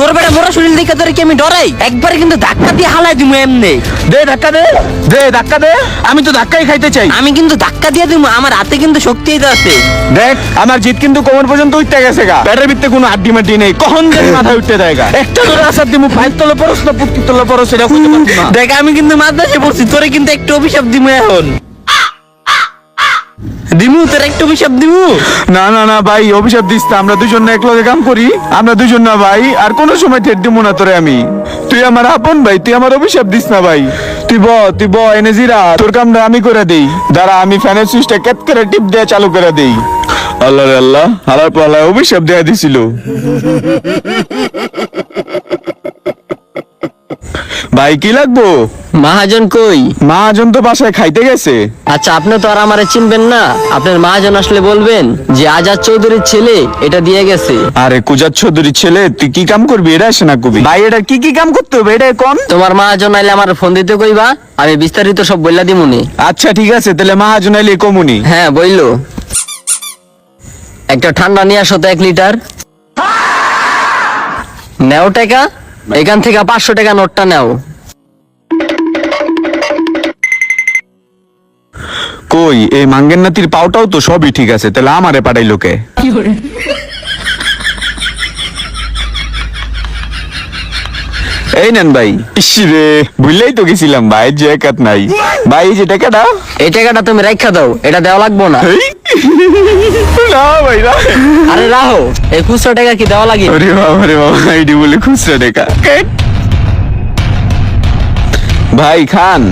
তোর বেটা মোরা শরীর দেখে তোর কি আমি ডরাই? একবার কিন্তু ধাক্কা দিয়ে হালাই দিমু এমনি। দে ধাক্কা দে। দে ধাক্কা দে। আমি তো ধাক্কাই খাইতে চাই। আমি কিন্তু ধাক্কা দিয়ে দিমু আমার হাতে কিন্তু শক্তি আছে। দেখ আমার জিত কিন্তু কোমর পর্যন্ত উঠতে গেছে গা। পেটের ভিতরে কোনো আড্ডি মাড্ডি নেই। কখন যে মাথায় উঠতে দেয় গা। একটা ধরে আসার দিমু ফাইভ তলে পরস না পুটকি তলে পরস সেটা কইতে পারছি না। দেখ আমি কিন্তু মাদ্রাসে পড়ছি তোরে কিন্তু একটু অভিশাপ দিমু এখন। দিমু তোর একটু অভিশাপ দিমু। না না না ভাই অভিশাপ দিস না আমরা দুজন না একলগে কাম করি। আমরা দুজন না ভাই আর কোন সময় ঠেট দিব না তোরে আমি। তুই আমার আপন ভাই তুই আমার অভিশাপ দিস না ভাই। তুই ব তুই ব এনে জিরা তোর কামটা আমি করে দেই। দাঁড়া আমি ফ্যানের সুইচটা কেট করে টিপ দিয়ে চালু করে দেই। আল্লাহ আল্লাহ হালার পাল্লা অভিশাপ দেয়া দিছিল। ভাই কি লাগবো? মহাজন কই? মহাজন তো বাসায় খাইতে গেছে। আচ্ছা আপনি তো আর আমারে চিনবেন না। আপনার মহাজন আসলে বলবেন যে আজাদ চৌধুরীর ছেলে এটা দিয়ে গেছে। আরে কুজার চৌধুরীর ছেলে তুই কি কাম করবি? এটা আসে না কবি? ভাই এটা কি কি কাম করতে হবে? এটা কোন? তোমার মহাজন আইলে আমার ফোন দিতে কইবা আমি বিস্তারিত সব বইলা দিমুনি। আচ্ছা ঠিক আছে তাহলে মহাজন আইলে কমুনি। হ্যাঁ বইলো। একটা ঠান্ডা নিয়ে আসো তো এক লিটার। নেও টাকা এখান থেকে পাঁচশো টাকা নোটটা নেও। কই এই মাঙ্গের নাতির পাওটাও তো সবই ঠিক আছে তাহলে আমারে পাঠাই লোকে এই নেন ভাই। ইসি রে বুঝলেই তো গেছিলাম ভাই যে একাত নাই। ভাই এই যে টাকাটা? এই টাকাটা তুমি রেখা দাও এটা দেওয়া লাগবো না। না ভাই না। আরে রাহো এই খুচরা টাকা কি দেওয়া লাগে ওরে বাবা রে বাবা আইডি বলে খুচরা টাকা। ভাই খান।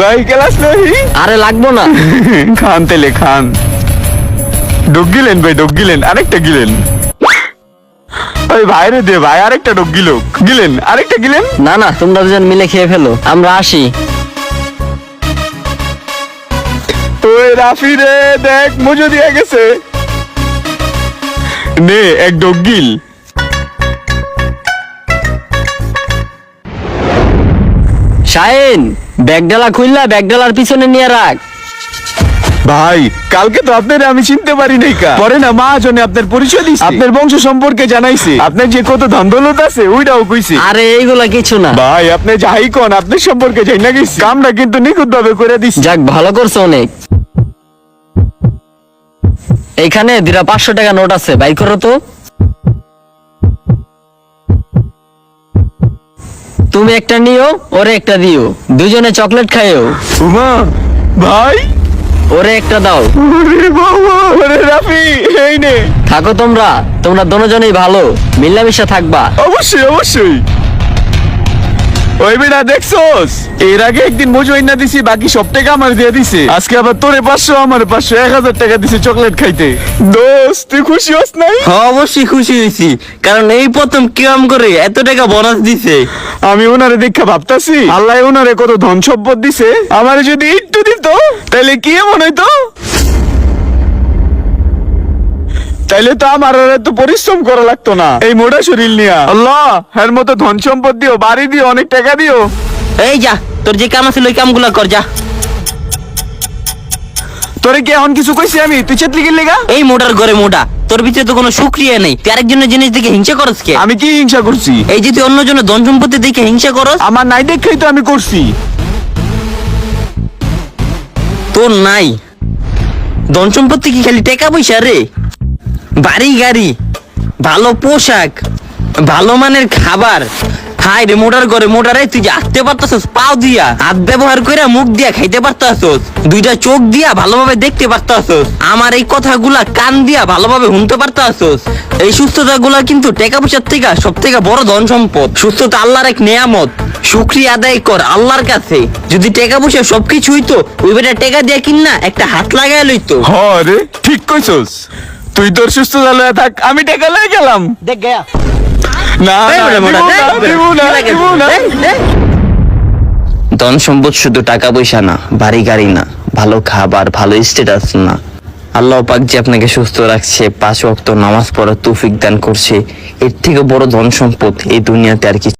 ভাই ক্লাস নাই আরে লাগবো না। খান তেলে খান। ডুব গিলেন ভাই ডুব গিলেন আরেকটা গিলেন। ওই ভাইরে দে ভাই আরেকটা ডুব গিল গিলেন আরেকটা গিলেন। না না তোমরা দুজন মিলে খেয়ে ফেলো আমরা আসি। ওই রাফি রে দেখ মজো দিয়ে গেছে। নে এক ডুব গিল। শাহিন ব্যাগডালা খুললা ব্যাগডালার পিছনে নিয়ে রাখ। ভাই কালকে তো আপনার আমি চিনতে পারি নাই কা। পরে না মা জনে আপনার পরিচয় দিছি আপনার বংশ সম্পর্কে জানাইছি। আপনার যে কত ধন দৌলত আছে ওইটাও কইছি। আরে এইগুলা কিছু না। ভাই আপনি যাই কোন আপনার সম্পর্কে যাই না গেছি কামটা কিন্তু নিখুঁত ভাবে করে দিছি। যাক ভালো করছ অনেক। এখানে দিরা পাঁচশো টাকা নোট আছে বাই করো তো। তুমি একটা নিও ওরে একটা দিও। দুজনে চকলেট খাইও। উমা ভাই? ওরে একটা দাও। ওরে বাবা ওরে রাফি এই নে। থাকো তোমরা তোমরা দুজনেই ভালো। মিলামিশা থাকবা। অবশ্যই অবশ্যই। ওই বেটা দেখছোস? এর আগে একদিন না দিছি বাকি সব টাকা আমার দিয়ে দিছে। আজকে আবার তোরে পাঁচশো আমার পাঁচশো এক হাজার টাকা দিছে চকলেট খাইতে। দোস্ত তুই খুশি হস নাই? হ্যাঁ, অবশ্যই খুশি হয়েছি। কারণ এই প্রথম কিরাম করে এত টাকা বোনাস দিছে। আমি ওনারে দেখা ভাবতাছি আল্লাহ ওনারে কত ধন সম্পদ দিছে। আমারে যদি একটু দিত তাহলে কি এমন হইতো? তাইলে তো আমার আর এত পরিশ্রম করা লাগতো না। এই মোটা শরীর নিয়া। আল্লাহ এর মতো ধন সম্পদ দিও বাড়ি দিও অনেক টাকা দিও। এই যা তোর যে কাম আছে ওই কামগুলা কর যা। তোরে কি এখন কিছু কইছি আমি? তুই চেতলি গেলি গা? এই মোটার ঘরে মোটা তোর ভিতরে তো কোনো সুক্রিয়া নেই। তুই আরেকজনের জিনিস দেখে হিংসা করস কে? আমি কি হিংসা করছি? এই যে তুই অন্য জনের ধন সম্পত্তি দেখে হিংসা করস? আমার নাই দেখেই তো আমি করছি। তোর নাই। ধন সম্পত্তি কি খালি টাকা পয়সা রে? বাড়ি গাড়ি, ভালো পোশাক, ভালো মানের খাবার। হাই রে মোটার ঘরে, মোটারে তুই আসতে পারতাছস, পাও দিয়া। হাত ব্যবহার করে মুখ দিয়া খাইতে পারতাছস, দুইটা চোখ দিয়া ভালোভাবে দেখতে পারতাছস। আমার এই কথাগুলা কান দিয়া ভালোভাবে শুনতে পারতাছস। এই সুস্থতা গুলা কিন্তু টাকা পয়সার থেকে সব থেকে বড় ধন সম্পদ সুস্থতা আল্লাহর এক নেয়ামত। শুক্রিয়া আদায় কর আল্লাহর কাছে। যদি টাকা পয়সা সবকিছু হইতো, ওই বেটা টাকা দিয়ে কিন একটা হাত লাগাই লইতো। হ রে, ঠিক কইছস। তুই তোর সুস্থ তাহলে থাক আমি টাকা লয়ে গেলাম। দেখ গয়া। না। ধন সম্পদ শুধু টাকা পয়সা না বাড়ি গাড়ি না ভালো খাবার ভালো স্ট্যাটাস না। আল্লাহ পাক যে আপনাকে সুস্থ রাখছে পাঁচ ওয়াক্ত নামাজ পড়ার তৌফিক দান করছে এর থেকে বড় ধন সম্পদ এই দুনিয়াতে আর কিছু